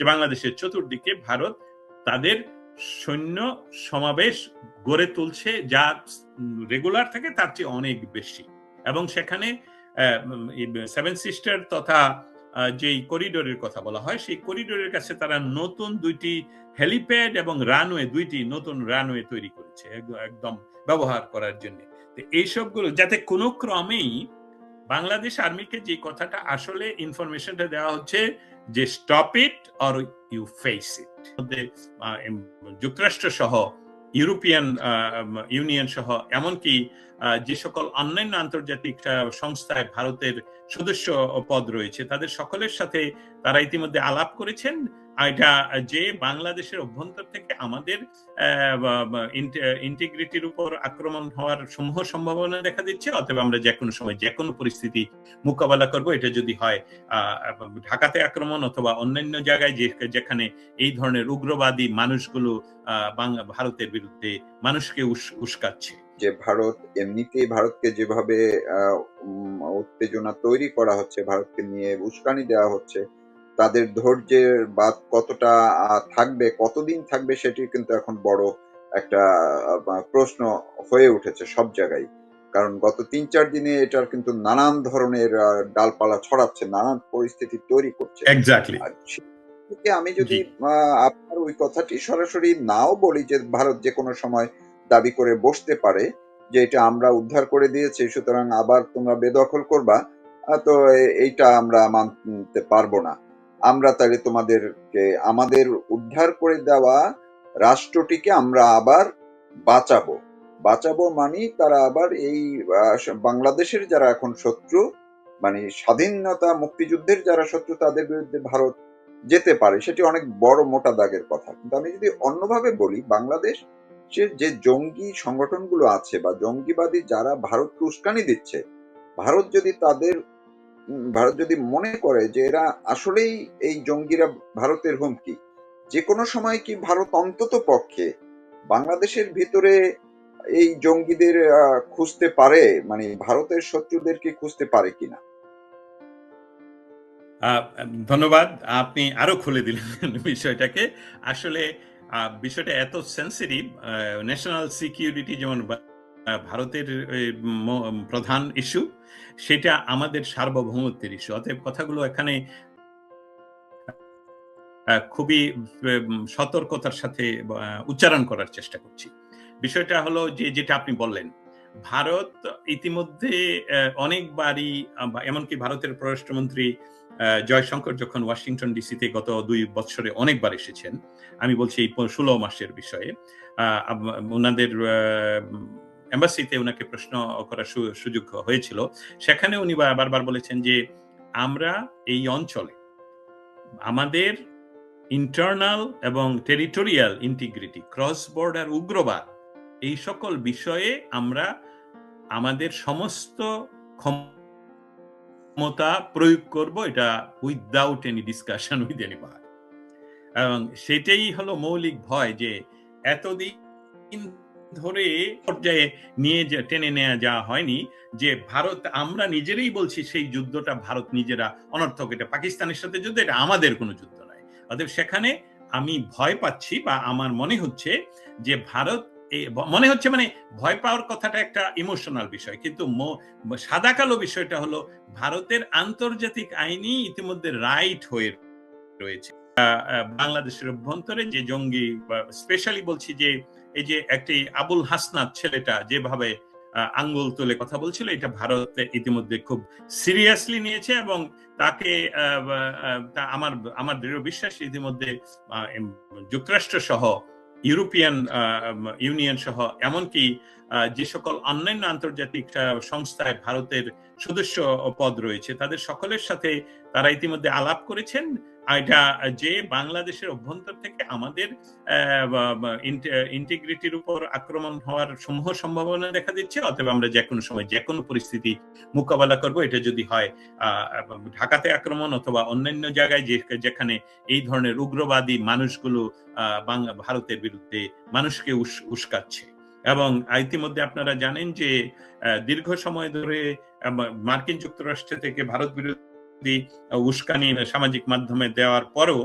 যে বাংলাদেশের চতুর্দিকে ভারত তাদের সৈন্য সমাবেশ গড়ে তুলছে, যা রেগুলার থাকে, তার চেয়ে অনেক বেশি। এবং সেখানে সেভেন সিস্টার তথা যেই করিডোরের কথা বলা হয়, সেই করিডোরের কাছে তারা নতুন দুইটি হেলিপ্যাড এবং রানওয়ে দুইটি নতুন রানওয়ে তৈরি করেছে, একদম ব্যবহার করার জন্য। এইসবগুলো, যাতে কোনো ক্রমেই বাংলাদেশ আর্মিকে যে কথাটা আসলে ইনফরমেশনটা দেওয়া হচ্ছে যে stop it or you face it যুক্তরাষ্ট্র সহ, ইউরোপিয়ান ইউনিয়ন সহ, এমনকি যে সকল অন্যান্য আন্তর্জাতিক সংস্থায় ভারতের সদস্য পদ রয়েছে, তাদের সকলের সাথে তারা ইতিমধ্যে আলাপ করেছেন। এটা যে বাংলাদেশের অভ্যন্তর থেকে আমাদের ইন্টিগ্রিটির উপর আক্রমণ হওয়ার সমূহ সম্ভাবনা দেখা দিচ্ছে অথবা আমরা যে কোনো সময় যে কোনো পরিস্থিতি মোকাবেলা করব। এটা যদি হয় ঢাকাতে আক্রমণ অথবা অন্যান্য জায়গায় যেখানে এই ধরনের উগ্রবাদী মানুষগুলো ভারতের বিরুদ্ধে মানুষকে উস্কাচ্ছে। যে ভারত, এমনিতেই ভারতকে যেভাবে উত্তেজনা তৈরি করা হচ্ছে, ভারতকে নিয়ে উস্কানি দেওয়া হচ্ছে তাদের ধৈর্যের বাদ কতটা থাকবে কতদিন থাকবে সেটি কিন্তু এখন বড় একটা প্রশ্ন হয়ে উঠেছে সব জায়গায়। কারণ গত তিন চার দিনে এটার কিন্তু নানান ধরনের ডালপালা ছড়াচ্ছে নানান পরিস্থিতি তৈরি করছে। আমি যদি আপনার ওই কথাটি সরাসরি নাও বলি যে ভারত যে কোনো সময় দাবি করে বসতে পারে যে এটা আমরা উদ্ধার করে দিয়েছি সুতরাং আবার তোমরা বেদখল করবা তো এইটা আমরা মানতে পারব না। আমরা তাহলে তোমাদেরকে, আমাদের উদ্ধার করে দেওয়া রাষ্ট্রটিকে আমরা আবার বাঁচাবো। বাঁচাবো মানে তারা আবার এই বাংলাদেশের যারা এখন শত্রু মানে স্বাধীনতা মুক্তিযুদ্ধের যারা শত্রু, তাদের বিরুদ্ধে ভারত যেতে পারে, সেটি অনেক বড় মোটা দাগের কথা। কিন্তু আমি যদি অন্যভাবে বলি, বাংলাদেশ যে জঙ্গি সংগঠনগুলো আছে বা জঙ্গিবাদী যারা ভারতকে উস্কানি দিচ্ছে, ভারত যদি তাদের ভারত যদি মনে করে যে এরা আসলেই এই জঙ্গিরা ভারতের হুমকি, যে কোনো সময় কি ভারত অন্তত পক্ষে বাংলাদেশের ভিতরে এই জঙ্গিদের খুঁজতে পারে? মানে ভারতের শত্রুদেরকে খুঁজতে পারে কিনা? ধন্যবাদ। আপনি আরও খুলে দিলেন বিষয়টাকে। আসলে বিষয়টা এত সেন্সিটিভ ন্যাশনাল সিকিউরিটি যেমন ভারতের প্রধান ইস্যু সেটা আমাদের সার্বভৌমত্বের ইস্যু অতএব কথাগুলো এখানে খুবই সতর্কতার সাথে উচ্চারণ করার চেষ্টা করছি। বিষয়টা হলো যে, যেটা আপনি বললেন, ভারত ইতিমধ্যে অনেকবারই এমনকি ভারতের পররাষ্ট্রমন্ত্রী জয়শঙ্কর যখন ওয়াশিংটন ডিসিতে গত দুই বছরে অনেকবার এসেছেন, আমি বলছি এই ষোলো মাসের বিষয়ে ওনাদের এম্বাসিতে ওনাকে প্রশ্ন করার সুযোগ হয়েছিল। সেখানে উনি বারবার বলেছেন যে, আমরা এই অঞ্চলে আমাদের ইন্টারনাল এবং টেরিটোরিয়াল ইন্টিগ্রিটি ক্রস বর্ডার উগ্রবাদ, এই সকল বিষয়ে আমরা আমাদের সমস্ত ক্ষমতা প্রয়োগ করব, এটা without any discussion with any এবং সেটাই হলো মৌলিক ভয় যে, এতদিন ধরে পর্যায়ে নিয়ে টেনে নেওয়া যাওয়া হয়নি, যে ভারত আমরা নিজেরাই বলছি সেই যুদ্ধটা ভারত নিজেরা অনর্থক। এটা পাকিস্তানের সাথে যুদ্ধ, এটা আমাদের কোনো যুদ্ধ নয়। অতএব সেখানে আমি ভয় পাচ্ছি বা আমার মনে হচ্ছে যে ভারত মনে হচ্ছে মানে ভয় পাওয়ার কথাটা একটা ইমোশনাল বিষয়। কিন্তু সাদা কালো বিষয়টা হলো ভারতের আন্তর্জাতিক আইনই ইতিমধ্যে রাইট হয়ে রয়েছে। বাংলাদেশের অভ্যন্তরে যে জঙ্গি স্পেশালি বলছি যে এই যে একটি আবুল হাসনাত ছেলেটা যেভাবে আঙ্গুল তুলে কথা বলছিল, এটা ভারত ইতিমধ্যে খুব সিরিয়াসলি নিয়েছে এবং তাকে আমার আমার দৃঢ় বিশ্বাস ইতিমধ্যে যুক্তরাষ্ট্র সহ, ইউরোপিয়ান ইউনিয়ন সহ, এমনকি যে সকল অন্যান্য আন্তর্জাতিক সংস্থায় ভারতের সদস্য পদ রয়েছে, তাদের সকলের সাথে তারা ইতিমধ্যে আলাপ করেছেন। যে বাংলাদেশের অভ্যন্তর থেকে আমাদের ইন্টিগ্রিটির উপর আক্রমণ হওয়ার সমূহ সম্ভাবনা দেখা দিচ্ছে অথবা আমরা যে কোনো সময় যে কোনো পরিস্থিতি মোকাবেলা করব। এটা যদি হয় ঢাকাতে আক্রমণ অথবা অন্যান্য জায়গায় যেখানে এই ধরনের উগ্রবাদী মানুষগুলো ভারতের বিরুদ্ধে মানুষকে উস্কাচ্ছে। এবং ইতিমধ্যে আপনারা জানেন যে দীর্ঘ সময় ধরে মার্কিন যুক্তরাষ্ট্র থেকে ভারত বিরুদ্ধে উস্কানি সামাজিক মাধ্যমে দেওয়ার পরও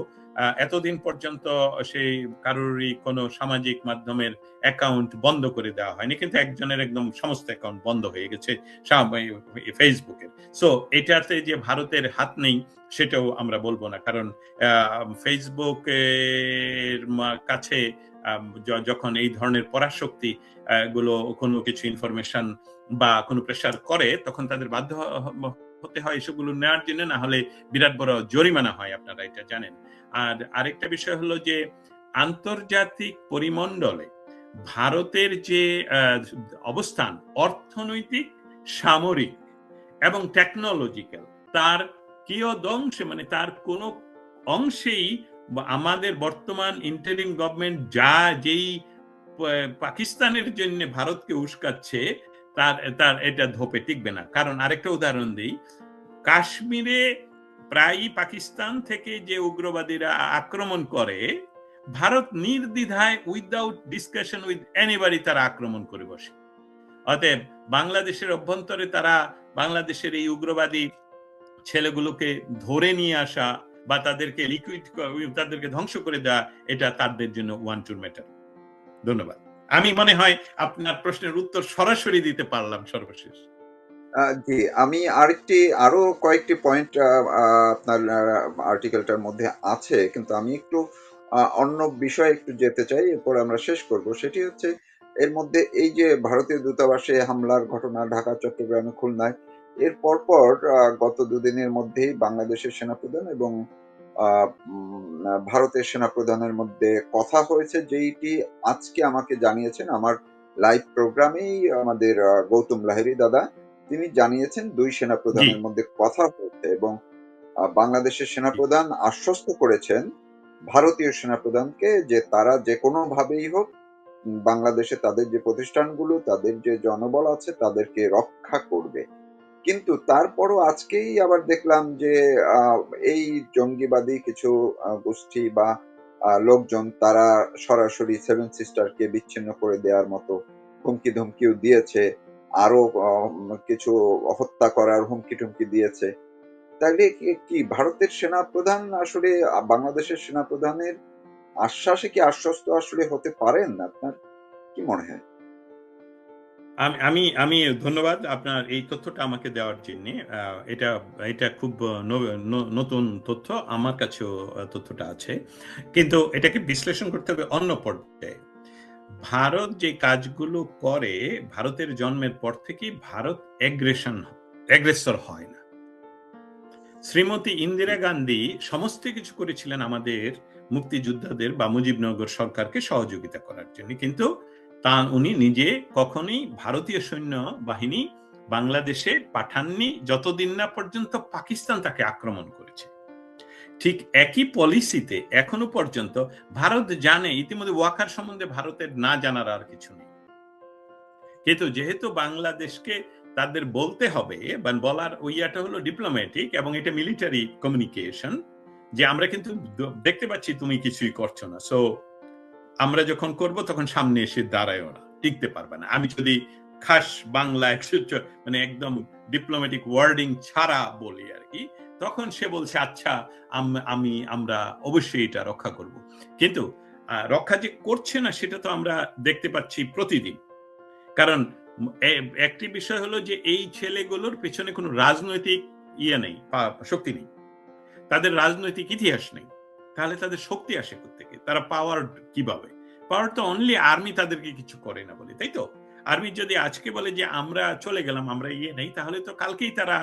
এতদিন পর্যন্ত সেই কারোরই কোনো সামাজিক মাধ্যমের অ্যাকাউন্ট বন্ধ করে দেওয়া হয়নি, কিন্তু একজনের একদম সমস্ত অ্যাকাউন্ট বন্ধ হয়ে গেছে ফেসবুকের। সো এটাতে যে ভারতের হাত নেই, সেটাও আমরা বলব না। কারণ ফেসবুকের কাছে যখন এই ধরনের পরাশক্তি গুলো কোনো কিছু ইনফরমেশন বা কোনো প্রেশার করে, তখন তাদের বাধ্য হতে হয় এসবগুলো নেওয়ার জন্য, না হলে বিরাট বড় জরিমানা হয়, আপনারা এটা জানেন। আর আরেকটা বিষয় হলো যে, আন্তর্জাতিক পরিমণ্ডলে ভারতের যে অবস্থান, অর্থনৈতিক, সামরিক এবং টেকনোলজিক্যাল তার কিয়দংশে মানে তার কোনো অংশেই আমাদের বর্তমান ইন্টারিম গভর্নমেন্ট যা যেই পাকিস্তানের জন্য ভারতকে উস্কাচ্ছে তার তার এটা ধোপে টিকবে না। কারণ আরেকটা উদাহরণ দিই। কাশ্মীরে প্রায়ই পাকিস্তান থেকে যে উগ্রবাদীরা আক্রমণ করে, ভারত নির্দ্বিধায় উইদাউট ডিসকাশন উইথ এনিবাডি তারা আক্রমণ করে বসে। অতএব বাংলাদেশের অভ্যন্তরে তারা বাংলাদেশের এই উগ্রবাদী ছেলেগুলোকে ধরে নিয়ে আসা বা তাদেরকে লিকুইড তাদেরকে ধ্বংস করে দেওয়া, এটা তাদের জন্য ওয়ান টু ম্যাটার ধন্যবাদ। আমি মনে হয় আপনার প্রশ্নের উত্তর সরাসরি দিতে পারলাম সর্বশেষ। জি, আমি আরেকটি, আরও কয়েকটি পয়েন্ট আপনার আর্টিকেলটার মধ্যে আছে, কিন্তু আমি একটু অন্য বিষয়ে একটু যেতে চাই, এরপর আমরা শেষ করব। সেটি হচ্ছে, এর মধ্যে এই যে ভারতীয় দূতাবাসে হামলার ঘটনা, ঢাকা, চট্টগ্রামে, খুলনায়, এর পরপর গত দুদিনের মধ্যেই বাংলাদেশের সেনাপ্রধান এবং ভারতের সেনাপ্রধানের মধ্যে কথা হয়েছে যেইটি আজকে আমাকে জানিয়েছেন আমার লাইভ প্রোগ্রামেই আমাদের গৌতম লাহিড়ী দাদা। তিনি জানিয়েছেন দুই সেনাপ্রধানের মধ্যে কথা হয়েছে এবং বাংলাদেশের সেনাপ্রধান আশ্বস্ত করেছেন ভারতীয় সেনাপ্রধানকে যে তারা যে কোনো ভাবেই হোক বাংলাদেশে তাদের যে প্রতিষ্ঠানগুলো তাদের যে জনবল আছে তাদেরকে রক্ষা করবে। কিন্তু তারপরও আজকেই আবার দেখলাম যে এই জঙ্গিবাদী কিছু গোষ্ঠী বা লোকজন তারা সরাসরি সেভেন সিস্টারকে বিচ্ছিন্ন করে দেওয়ার মতো হুমকি ধমকিও দিয়েছে আরও কিছু হত্যা করার হুমকি টুমকি দিয়েছে। তাহলে কি- ভারতের সেনাপ্রধান আসলে আহ, বাংলাদেশের সেনাপ্রধানের আশ্বাসে কি আশ্বস্ত আসলে হতে পারেন আপনার? কি মনে হয়? আমি আমি ধন্যবাদ আপনার এই তথ্যটা আমাকে দেওয়ার জন্য। এটা এটা খুব নতুন তথ্য আমার কাছেও তথ্যটা আছে। কিন্তু এটাকে বিশ্লেষণ করতে হবে অন্য পর্যায়ে। ভারত যে কাজগুলো করে, ভারতের জন্মের পর থেকেই ভারত এগ্রেশন এগ্রেসর হয় না। শ্রীমতী ইন্দিরা গান্ধী সমস্ত কিছু করেছিলেন আমাদের মুক্তিযোদ্ধাদের বা মুজিবনগর সরকারকে সহযোগিতা করার জন্য। কিন্তু তা উনি নিজে কখনোই ভারতীয় সৈন্য বাহিনী বাংলাদেশে পাঠাননি যতদিন না পর্যন্ত পাকিস্তান তাকে আক্রমণ করেছে। ঠিক একই পলিসিতে এখনও পর্যন্ত ভারত জানে, ইতিমধ্যে ওয়াকার সম্বন্ধে ভারতের না জানার আর কিছু নেই। কিন্তু যেহেতু বাংলাদেশকে তাদের বলতে হবে বা বলার ওইয়াটা হলো ডিপ্লোম্যাটিক এবং এটা মিলিটারি কমিউনিকেশন যে আমরা কিন্তু দেখতে পাচ্ছি তুমি কিছুই করছ না। সো আমরা যখন করব, তখন সামনে এসে দাঁড়ায়ও না টিকতে পারবে না। আমি যদি খাস বাংলা মানে একদম ডিপ্লোম্যাটিক ওয়ার্ডিং ছাড়া বলি আর কি, তখন সে বলছে আচ্ছা আমি আমরা অবশ্যই এটা রক্ষা করব। কিন্তু রক্ষা যে করছে না, সেটা তো আমরা দেখতে পাচ্ছি প্রতিদিন। কারণ একটি বিষয় হলো যে, এই ছেলেগুলোর পেছনে কোনো রাজনৈতিক ইয়ে নেই শক্তি নেই। তাদের রাজনৈতিক ইতিহাস নেই। তাহলে তাদের শক্তি আসে থেকে তারা পাওয়ার কীভাবে? পাওয়ার তো অনলি আর্মি তাদেরকে কিছু করে না বলে, তাই তো? আর্মি যদি আজকে বলে যে আমরা চলে গেলাম, আমরা ইয়ে নেই, তাহলে তো কালকেই তারা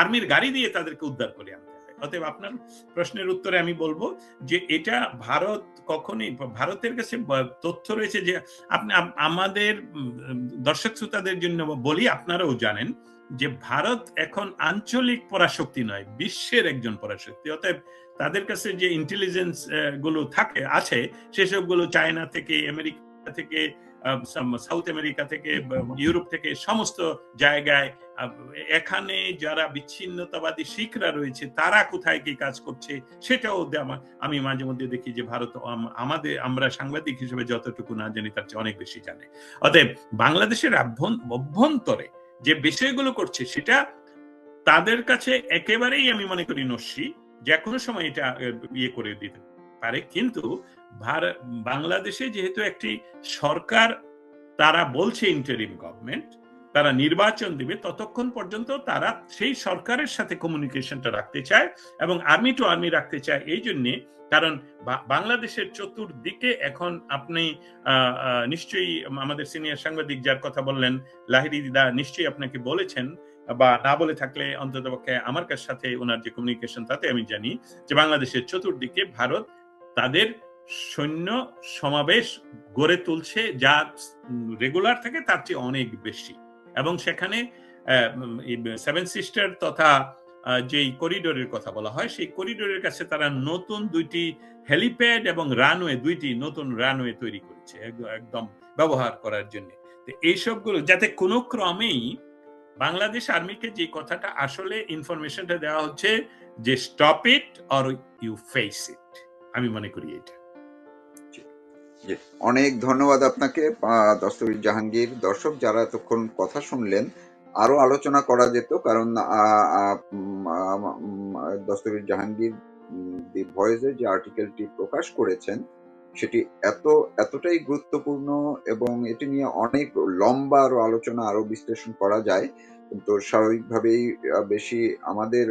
আর্মির গাড়ি দিয়ে তাদেরকে উদ্ধার করে আনতে হয় অতএব আপনার প্রশ্নের উত্তরে আমি বলব যে এটা ভারত কখনই, ভারতের কাছে তথ্য রয়েছে যে আপনি, আমাদের দর্শক শ্রোতাদের জন্য বলি, আপনারাও জানেন যে ভারত এখন আঞ্চলিক পরাশক্তি নয়, বিশ্বের একজন পরাশক্তি। অতএব তাদের কাছে যে ইন্টেলিজেন্সগুলো থাকে, আছে সেসবগুলো চায়না থেকে, আমেরিকা থেকে সাউথ আমেরিকা থেকে ইউরোপ থেকে, সমস্ত জায়গায় এখানে যারা বিচ্ছিন্নতাবাদী শিখরা রয়েছে, তারা কোথায় কি কাজ করছে, সেটাও আমি মাঝে মধ্যে দেখি যে ভারত আম- আমাদের, আমরা সাংবাদিক হিসেবে যতটুকু না জানি, তার চেয়ে অনেক বেশি জানে। অতএব বাংলাদেশের অভ্যন্তরে যে বিষয়গুলো করছে সেটা তাদের কাছে একেবারেই আমি মনে করি নস্যি, যে কোনো সময় এটা ইয়ে করে দিতে পারে। কিন্তু বাংলাদেশে যেহেতু একটি সরকার, তারা বলছে ইন্টারিম গভর্নমেন্ট তারা নির্বাচন দিবে, ততক্ষণ পর্যন্ত তারা সেই সরকারের সাথে কমিউনিকেশনটা রাখতে চায় এবং আর্মি টু আর্মি রাখতে চায়। এই জন্যে কারণ বাংলাদেশের চতুর্দিকে এখন আপনি নিশ্চয়ই আমাদের সিনিয়র সাংবাদিক যার কথা বললেন লাহিরি দিদা নিশ্চয়ই আপনাকে বলেছেন বা না বলে থাকলে অন্তত পক্ষে আমার কাছ সাথে ওনার যে কমিউনিকেশন তাতে আমি জানি যে বাংলাদেশের চতুর্দিকে ভারত তাদের সৈন্য সমাবেশ গড়ে তুলছে, যা রেগুলার থাকে তার চেয়ে অনেক বেশি। এবং সেখানে সেভেন সিস্টার তথা যেই করিডোরের কথা বলা হয়, সেই করিডোরের কাছে তারা নতুন দুইটি হেলিপ্যাড এবং রানওয়ে দুইটি নতুন রানওয়ে তৈরি করেছে একদম ব্যবহার করার জন্য। এইসবগুলো, যাতে কোনো ক্রমেই বাংলাদেশ আর্মিকে যে কথাটা আসলে ইনফরমেশনটা দেওয়া হচ্ছে যে stop it or you face it আমি মনে করি এটা। অনেক ধন্যবাদ আপনাকে দস্তবীর জাহাঙ্গীর। দর্শক, যারা এতক্ষণ কথা শুনলেন, আরও আলোচনা করা যেত, কারণ দস্তবীর জাহাঙ্গীর দি ভয়েসে যে আর্টিকেলটি প্রকাশ করেছেন, সেটি এত, এতটাই গুরুত্বপূর্ণ এবং এটি নিয়ে অনেক লম্বা আরও আলোচনা, আরও বিশ্লেষণ করা যায়। কিন্তু স্বাভাবিকভাবেই বেশি আমাদের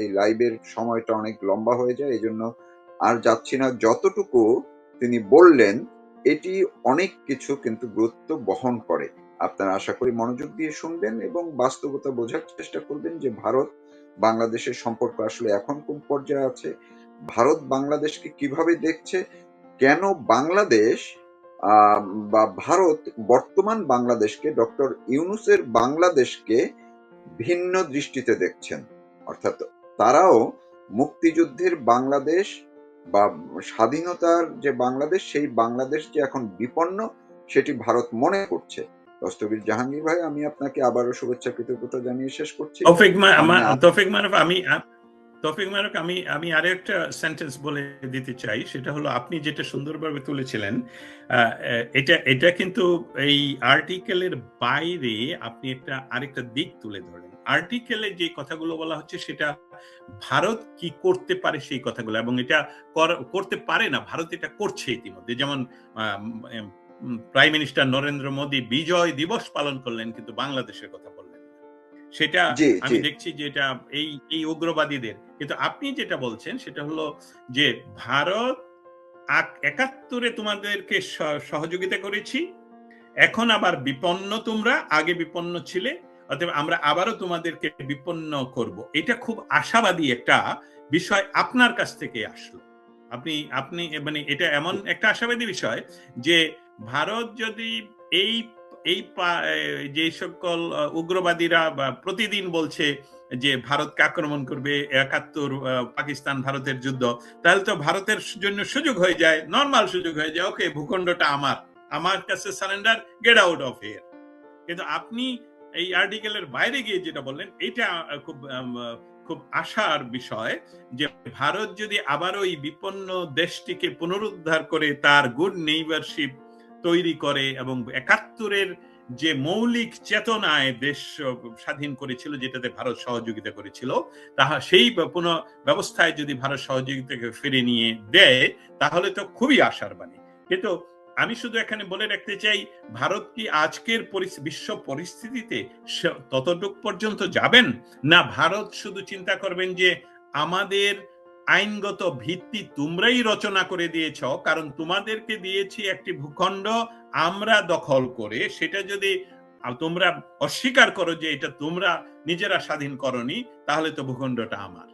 এই লাইভের সময়টা অনেক লম্বা হয়ে যায় এই জন্য আর যাচ্ছি না। যতটুকু তিনি বললেন, এটি অনেক কিছু কিন্তু গুরুত্ব বহন করে। আপনারা আশা করি মনোযোগ দিয়ে শুনবেন এবং বাস্তবতা বোঝার চেষ্টা করবেন যে ভারত বাংলাদেশের সম্পর্ক আসলে এখন কোন পর্যায়ে আছে, ভারত বাংলাদেশকে কীভাবে দেখছে, কেন বাংলাদেশ বা ভারত বর্তমান বাংলাদেশকে ডক্টর ইউনুসের বাংলাদেশকে ভিন্ন দৃষ্টিতে দেখছেন। অর্থাৎ তারাও মুক্তিযুদ্ধের বাংলাদেশ বা স্বাধীনতার যে বাংলাদেশ সেই বাংলাদেশ যে এখন বিপন্ন সেটি ভারত মনে করছে। দস্তবীর জাহাঙ্গীর ভাই আমি আপনাকে আবারও শুভেচ্ছা কৃতজ্ঞতা জানিয়ে শেষ করছি। তৌফিক মারফ আমি তৌফিক মারক আমি আমি আরও একটা সেন্টেন্স বলে দিতে চাই। সেটা হলো আপনি যেটা সুন্দরভাবে তুলেছিলেন এটা এটা কিন্তু এই আর্টিকেলের বাইরে আপনি একটা আরেকটা দিক তুলে ধরেন। আর্টিকেলে যে কথাগুলো বলা হচ্ছে সেটা ভারত কি করতে পারে সেই কথাগুলো এবং এটা করতে পারে না ভারত এটা করছে ইতিমধ্যে। যেমন প্রাইম মিনিস্টার নরেন্দ্র মোদী বিজয় দিবস পালন করলেন কিন্তু বাংলাদেশের কথা বললেন সেটা আমি দেখছি যে এটা এই এই উগ্রবাদীদের। কিন্তু আপনি যেটা বলছেন সেটা হলো যে ভারত একাত্তরে তোমাদেরকে সহযোগিতা করেছি এখন আবার বিপন্ন তোমরা আগে বিপন্ন ছিলে অতএব আমরা আবারও তোমাদেরকে বিপন্ন করব। এটা খুব আশাবাদী একটা বিষয় আপনার কাছ থেকে আসলো। আপনি আপনি মানে এটা এমন একটা আশাবাদী বিষয় যে ভারত যদি এই এই যে সকল উগ্রবাদীরা প্রতিদিন বলছে যে ভারতকে আক্রমণ করবে, একাত্তর পাকিস্তান, ভারতের যুদ্ধ, তাহলে তো ভারতের জন্য সুযোগ হয়ে যায় নর্মাল সুযোগ হয়ে যায়। ওকে, ভূখণ্ডটা আমার আমার কাছে surrender get out of here কিন্তু আপনি এই আর্টিকেলের বাইরে গিয়ে যেটা বললেন এটা খুব খুব আশার বিষয় যে ভারত যদি আবার ওই বিপন্ন দেশটিকে পুনরুদ্ধার করে তার গুড নেইবারশিপ তৈরি করে এবং একাত্তরের যে মৌলিক চেতনায় দেশ স্বাধীন করেছিল, যেটাতে ভারত সহযোগিতা করেছিল, তাহা সেই পুনঃ ব্যবস্থায় যদি ভারত সহযোগিতাকে ফিরে নিয়ে দেয়, তাহলে তো খুবই আশার বাণী। কিন্তু আমি শুধু এখানে বলে রাখতে চাই, ভারত কি আজকের বিশ্ব পরিস্থিতিতে ততটুক পর্যন্ত যাবেন? না ভারত শুধু চিন্তা করবেন যে আমাদের আইনগত ভিত্তি তোমরাই রচনা করে দিয়েছ, কারণ তোমাদেরকে দিয়েছি একটি ভূখণ্ড, আমরা দখল করে সেটা যদি তোমরা অস্বীকার করো যে এটা তোমরা নিজেরা স্বাধীন করনি, তাহলে তো ভূখণ্ডটা আমার।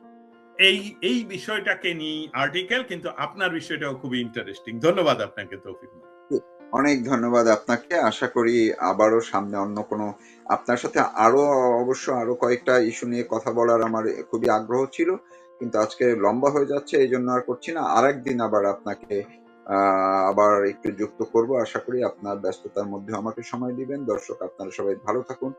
এই এই বিষয়টাকে নিয়ে আর্টিকেল কিন্তু আপনার বিষয়টাও খুবই ইন্টারেস্টিং ধন্যবাদ আপনাকে, তৌফিক। অনেক ধন্যবাদ আপনাকে। আশা করি আবারও সামনে অন্য কোনো আপনার সাথে আরও অবশ্য আরও কয়েকটা ইস্যু নিয়ে কথা বলার আমার খুবই আগ্রহ ছিল, কিন্তু আজকে লম্বা হয়ে যাচ্ছে এই জন্য আর করছি না। আর একদিন আবার আপনাকে আবার একটু যুক্ত করব। আশা করি আপনার ব্যস্ততার মধ্যে আমাকে সময় দিবেন। দর্শক, আপনারা সবাই ভালো থাকুন,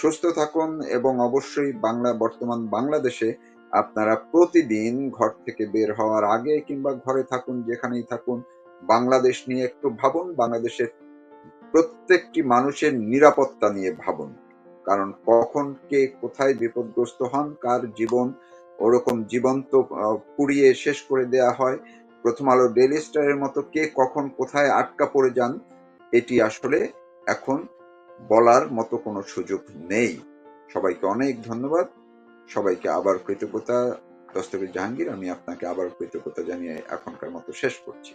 সুস্থ থাকুন এবং অবশ্যই বাংলা, বর্তমান বাংলাদেশে আপনারা প্রতিদিন ঘর থেকে বের হওয়ার আগে কিংবা ঘরে থাকুন, যেখানেই থাকুন বাংলাদেশ নিয়ে একটু ভাবুন, বাংলাদেশের প্রত্যেকটি মানুষের নিরাপত্তা নিয়ে ভাবুন। কারণ কখন কে কোথায় বিপদগ্রস্ত হন, কার জীবন ওরকম জীবন্ত পুড়িয়ে শেষ করে দেয়া হয়। প্রথম আলো ডেলি স্টারের মতো কে কখন কোথায় আটকা পড়ে যান, এটি আসলে এখন বলার মতো কোনো সুযোগ নেই। সবাইকে অনেক ধন্যবাদ। সবাইকে আবার কৃতজ্ঞতা। দস্তগীর জাহাঙ্গীর, আমি আপনাকে আবার কৃতজ্ঞতা জানিয়ে এখনকার মতো শেষ করছি।